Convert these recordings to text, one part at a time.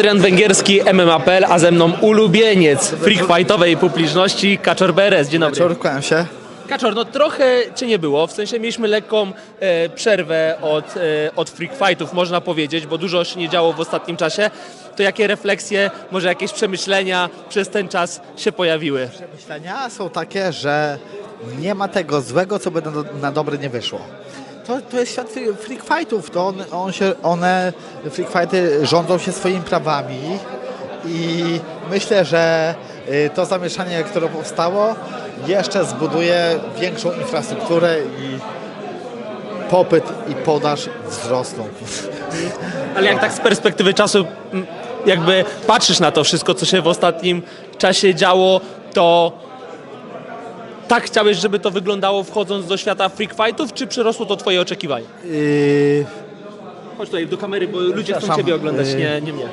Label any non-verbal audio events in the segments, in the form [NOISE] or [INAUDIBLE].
Adrian Węgierski, MMA.pl, a ze mną ulubieniec freak fightowej publiczności, Kaczor Beres. Dzień dobry. Kłaniam się. Kaczor, no trochę cię nie było, w sensie mieliśmy lekką e, przerwę od, e, od freak fightów, można powiedzieć, bo dużo się nie działo w ostatnim czasie. To jakie refleksje, może jakieś przemyślenia przez ten czas się pojawiły? Myślenia są takie, że nie ma tego złego, co by na, na dobre nie wyszło. To, to jest świat fre- freak fightów. To on, on się, one, freak fighty rządzą się swoimi prawami i myślę, że y, to zamieszanie, które powstało, jeszcze zbuduje większą infrastrukturę i popyt i podaż wzrosną. [LAUGHS] Ale jak tak z perspektywy czasu jakby patrzysz na to wszystko, co się w ostatnim czasie działo, to tak chciałeś, żeby to wyglądało wchodząc do świata freak fightów, czy przerosło to twoje oczekiwania? Yy, Chodź tutaj do kamery, bo ludzie chcą ciebie oglądać, yy, nie, nie mnie.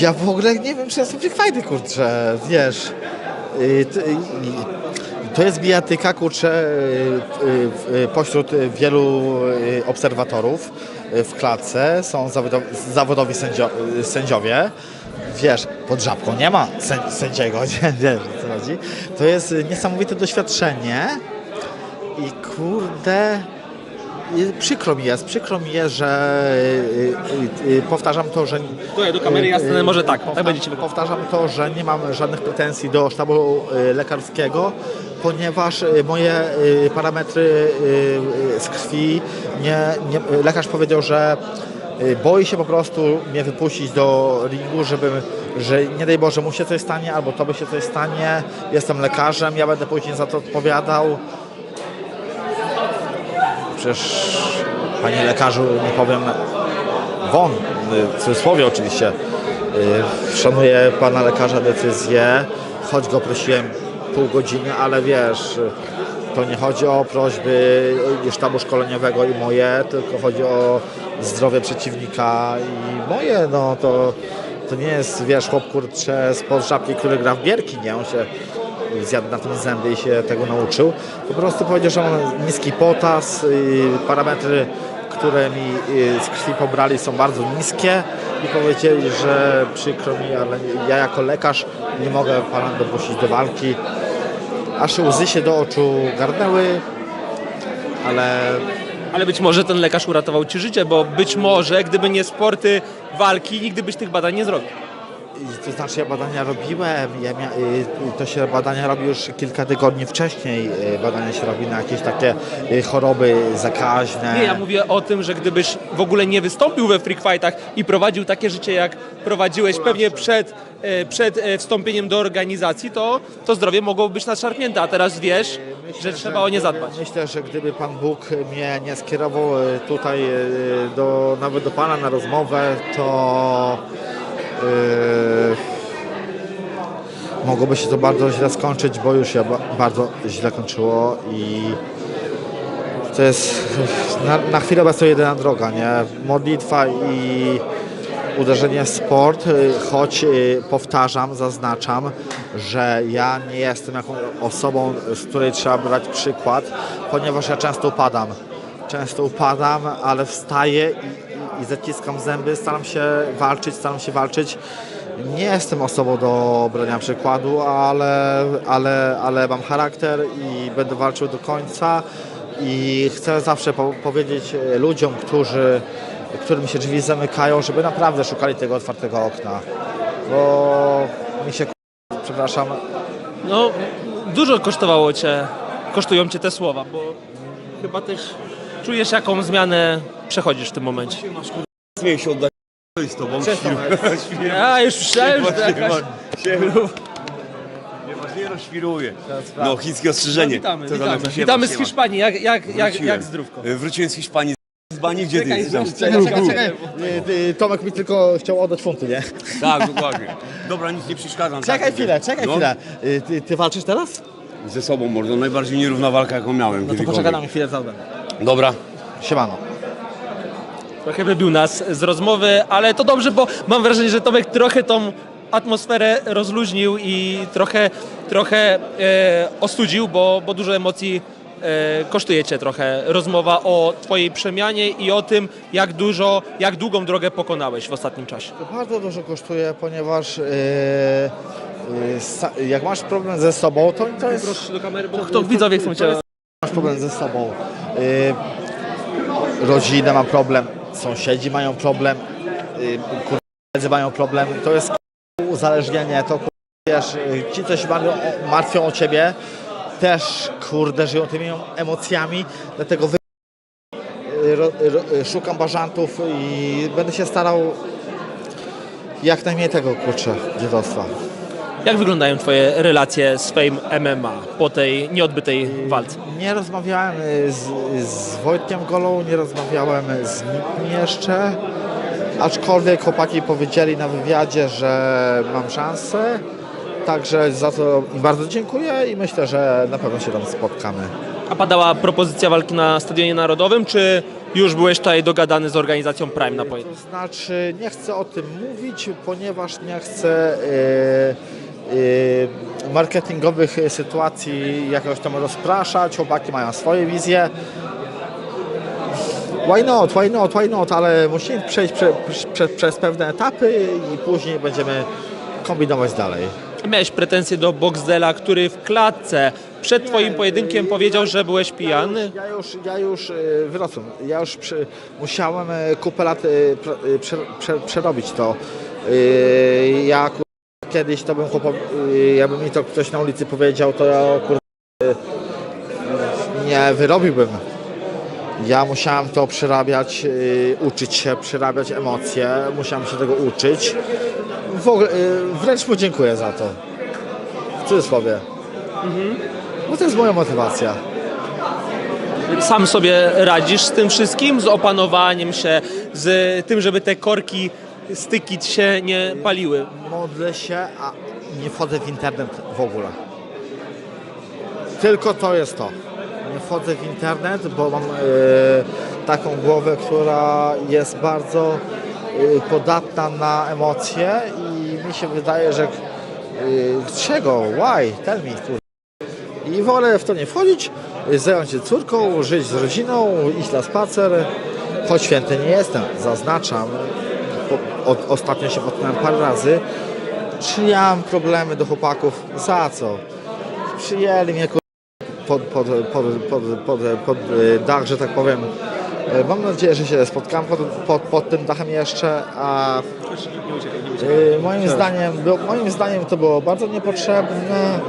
Ja w ogóle nie wiem, czy ja są freak fighty, kurczę, wiesz. Y, t- y, To jest bijatyka, kurczę, y, y, y, pośród wielu obserwatorów w klatce są zawodowi, zawodowi sędzio, sędziowie. Wiesz, pod żabką nie ma sę- sędziego, [LAUGHS] nie wiesz chodzi. To jest niesamowite doświadczenie i kurde, przykro mi jest, przykro mi jest, że y, y, y, powtarzam to, że Tutaj do kamery ja stanę, może tak, tak będziecie. Powtarzam to, że nie mam żadnych pretensji do sztabu lekarskiego, ponieważ moje parametry z krwi, nie, nie, lekarz powiedział, że boi się po prostu mnie wypuścić do ringu, żeby, że nie daj Boże mu się coś stanie, albo tobie się coś stanie. Jestem lekarzem, ja będę później za to odpowiadał. Przecież, panie lekarzu, nie powiem won, w cudzysłowie oczywiście. Y, Szanuję pana lekarza decyzję, choć go prosiłem pół godziny, ale wiesz, to nie chodzi o prośby sztabu szkoleniowego i moje, tylko chodzi o zdrowie przeciwnika i moje, no to, to nie jest, wiesz, chłop kurczę spod żabki, który gra w bierki, nie, on się zjadł na tym zęby i się tego nauczył. Po prostu powiedział, że mam niski potas, parametry, które mi y, z krwi pobrali są bardzo niskie i powiedzieli, że przykro mi, ale ja jako lekarz nie mogę pana dopuścić do walki. Aż łzy się do oczu garnęły, ale Ale być może ten lekarz uratował ci życie, bo być może gdyby nie sporty walki, nigdy byś tych badań nie zrobił. To znaczy ja badania robiłem, ja mia, y, to się badania robi już kilka tygodni wcześniej, y, badania się robi na jakieś takie y, choroby zakaźne. Nie, ja mówię o tym, że gdybyś w ogóle nie wystąpił we freak fightach i prowadził takie życie, jak prowadziłeś pewnie przed, przed wstąpieniem do organizacji, to, to zdrowie mogłoby być nadszarpnięte, a teraz wiesz, że trzeba o nie zadbać. Myślę, że gdyby Pan Bóg mnie nie skierował tutaj do, nawet do Pana na rozmowę, to mogłoby się to bardzo źle skończyć, bo już się ba- bardzo źle kończyło i to jest na, na chwilę obecną jedyna droga, nie? Modlitwa i uderzenie w sport, y, choć y, powtarzam, zaznaczam, że ja nie jestem jaką osobą, z której trzeba brać przykład, ponieważ ja często upadam. Często upadam, ale wstaję i, i, zaciskam zęby, staram się walczyć, staram się walczyć. Nie jestem osobą do brania przykładu, ale, ale, ale mam charakter i będę walczył do końca. I chcę zawsze po powiedzieć e, ludziom, którzy, którym się drzwi zamykają, żeby naprawdę szukali tego otwartego okna. Bo mi się, przepraszam, No, dużo kosztowało cię, kosztują cię te słowa, bo chyba też czujesz, jaką zmianę przechodzisz w tym momencie. Zmień się oddać z tobą. [LAUGHS] Ja już myślałem, że to jakaś... Nie rozświruję. No, chińskie ostrzeżenie. Witamy, Co tam witamy. siema, Witamy z siema. Hiszpanii, jak, jak, jak, Wróciłem. jak zdrówko? Y, Wróciłem z Hiszpanii. Z bani, gdzie ty Czekaj, jesteś? czekaj, czekaj, czekaj. Y, y, Tomek mi tylko chciał oddać funty, nie? Tak, dokładnie. Dobra, nic nie przeszkadzam. Czekaj tak, chwilę, czekaj no, chwilę. Y, Ty, ty walczysz teraz? Ze sobą, mordo. Najbardziej nierówna walka, jaką miałem. No to kiedykolwiek. poczekaj na mnie chwilę, będę. Dobra. Siemano. Trochę wybił nas z rozmowy, ale to dobrze, bo mam wrażenie, że Tomek trochę tą atmosferę rozluźnił i trochę, trochę e, ostudził, bo, bo dużo emocji e, kosztuje cię trochę rozmowa o twojej przemianie i o tym, jak dużo, jak długą drogę pokonałeś w ostatnim czasie. To bardzo dużo kosztuje, ponieważ yy, yy, sa- jak masz problem ze sobą, to, to jest... Proszę do kamery, bo kto widzowie chcą cię... Masz problem ze sobą. Yy, rodzina ma problem, sąsiedzi mają problem, koledzy mają problem. To jest uzależnienie, to wiesz, yy, ci, co się martwią, o- ciebie, też kurde żyją tymi emocjami, dlatego wy... ro, szukam bażantów i będę się starał jak najmniej tego kurczę dziadostwa. Jak wyglądają twoje relacje z Fame MMA po tej nieodbytej walce? Nie rozmawiałem y, z, z Wojtkiem Golą, nie rozmawiałem z nikim jeszcze, aczkolwiek chłopaki powiedzieli na wywiadzie, że mam szansę, także za to im bardzo dziękuję i myślę, że na pewno się tam spotkamy. A padała propozycja walki na Stadionie Narodowym, czy już byłeś tutaj dogadany z organizacją Prime na pojedynek? To znaczy, nie chcę o tym mówić, ponieważ nie chcę y, y, marketingowych sytuacji jakoś tam rozpraszać. Chłopaki mają swoje wizje. Why not, why not, why not, ale musimy przejść prze, prze, przez pewne etapy i później będziemy kombinować dalej. Miałeś pretensje do Boxdela, który w klatce przed twoim pojedynkiem powiedział, że byłeś pijany. Ja już, ja już y, wyrosłem. Ja już przy, musiałem y, kupę lat y, pr- y, prze, prze, przerobić to. Y, Ja kiedyś to bym chłopak, y, jakby mi to ktoś na ulicy powiedział, to ja kur... y, nie wyrobiłbym. Ja musiałem to przerabiać, y, uczyć się, przerabiać emocje, musiałem się tego uczyć. W ogóle, y, wręcz mu dziękuję za to. W cudzysłowie. Bo to jest moja motywacja. Sam sobie radzisz z tym wszystkim, z opanowaniem się, z tym, żeby te korki, styki się nie paliły. Modlę się, a nie wchodzę w internet w ogóle. Tylko to jest to. Nie wchodzę w internet, bo mam e, taką głowę, która jest bardzo e, podatna na emocje i mi się wydaje, że e, czego? Why? Tell me. I wolę w to nie wchodzić, zająć się córką, żyć z rodziną, iść na spacer. Choć święty nie jestem, zaznaczam, od, ostatnio się potknąłem parę razy, czy ja mam problemy do chłopaków, za co? Przyjęli mnie kur- pod, pod, pod, pod, pod, pod dach, że tak powiem. E, Mam nadzieję, że się spotkam pod, pod, pod tym dachem jeszcze, a e, moim zdaniem, moim zdaniem to było bardzo niepotrzebne,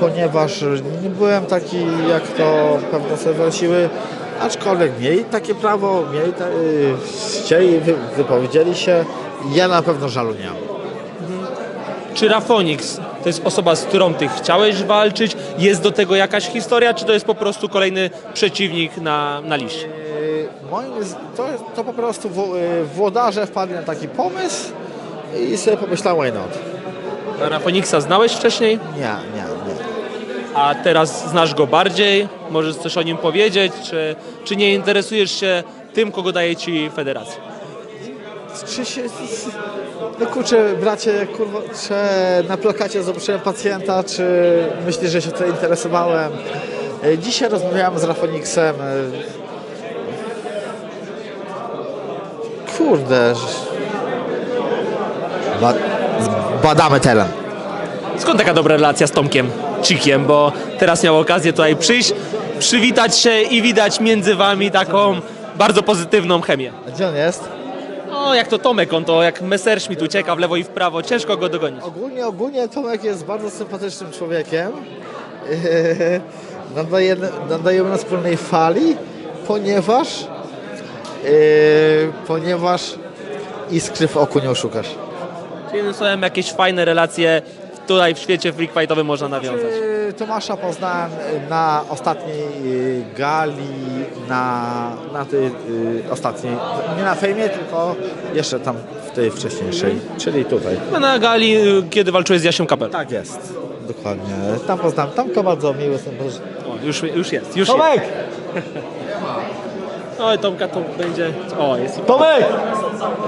ponieważ nie byłem taki, jak to pewne sobie siły, aczkolwiek mieli takie prawo, mieli ta, e, chcieli, wy, wypowiedzieli się, ja na pewno żalu nie mam. Czy Rafonix to jest osoba, z którą ty chciałeś walczyć? Jest do tego jakaś historia, czy to jest po prostu kolejny przeciwnik na, na liście? Yy, Moim, to, to po prostu wo- yy, włodarze wpadli na taki pomysł i sobie pomyślałem, why not? Rafonixa znałeś wcześniej, Nie, nie, nie. A teraz znasz go bardziej? Możesz coś o nim powiedzieć, czy, czy nie interesujesz się tym, kogo daje ci federacja? Czy się... No kurczę, bracie, kurwa, czy na plakacie zobaczyłem pacjenta, czy myślisz, że się to interesowałem? Yy, Dzisiaj rozmawiałem z Rafoniksem. yy, Kurde. że- Ba- badamy teren. Skąd taka dobra relacja z Tomkiem Cikiem? Bo teraz miał okazję tutaj przyjść, przywitać się i widać między wami taką bardzo pozytywną chemię. A Gdzie on jest? No, jak to Tomek, on to jak Messerschmitt ucieka w lewo i w prawo, ciężko go dogonić. Ogólnie, ogólnie Tomek jest bardzo sympatycznym człowiekiem. [LAUGHS] Yy, Nadajemy, na wspólnej fali, ponieważ yy, ponieważ iskry w oku nie oszukasz. Czyli jednym słowem jakieś fajne relacje tutaj w świecie freak fightowym można nawiązać. Yy, Tomasza poznałem na ostatniej yy, gali, na, na tej yy, ostatniej, nie na fejmie, tylko jeszcze tam w tej wcześniejszej, czyli tutaj. No na gali, y, kiedy walczyłeś z Jasią Kapel. Tak jest, dokładnie. Tam poznałem, tam to bardzo miły, sympatyczny. O, już, już jest, już Tomek! jest. [LAUGHS] Oj, Tomka to będzie... O, jest. Tomek!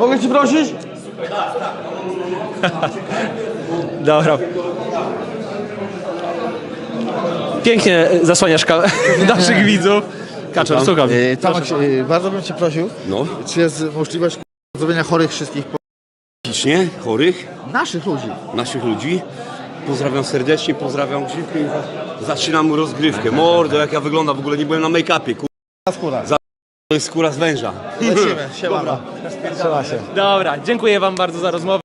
Mogę Ci prosić? [LAUGHS] Dobra. pięknie zasłaniasz ka- [LAUGHS] naszych widzów. Kaczor, słucham. E, Tomek, e, bardzo bym Cię prosił, No, czy jest możliwość zrobienia chorych wszystkich po- psychicznie chorych, naszych ludzi? naszych ludzi. Pozdrawiam serdecznie, pozdrawiam zaczynam rozgrywkę. Mordo, jak ja wyglądam, w ogóle nie byłem na make-upie, kur... skóra. To jest skóra z węża. Lecimy, [LAUGHS] siemano. Trzeba się. Dobra, dziękuję Wam bardzo za rozmowę.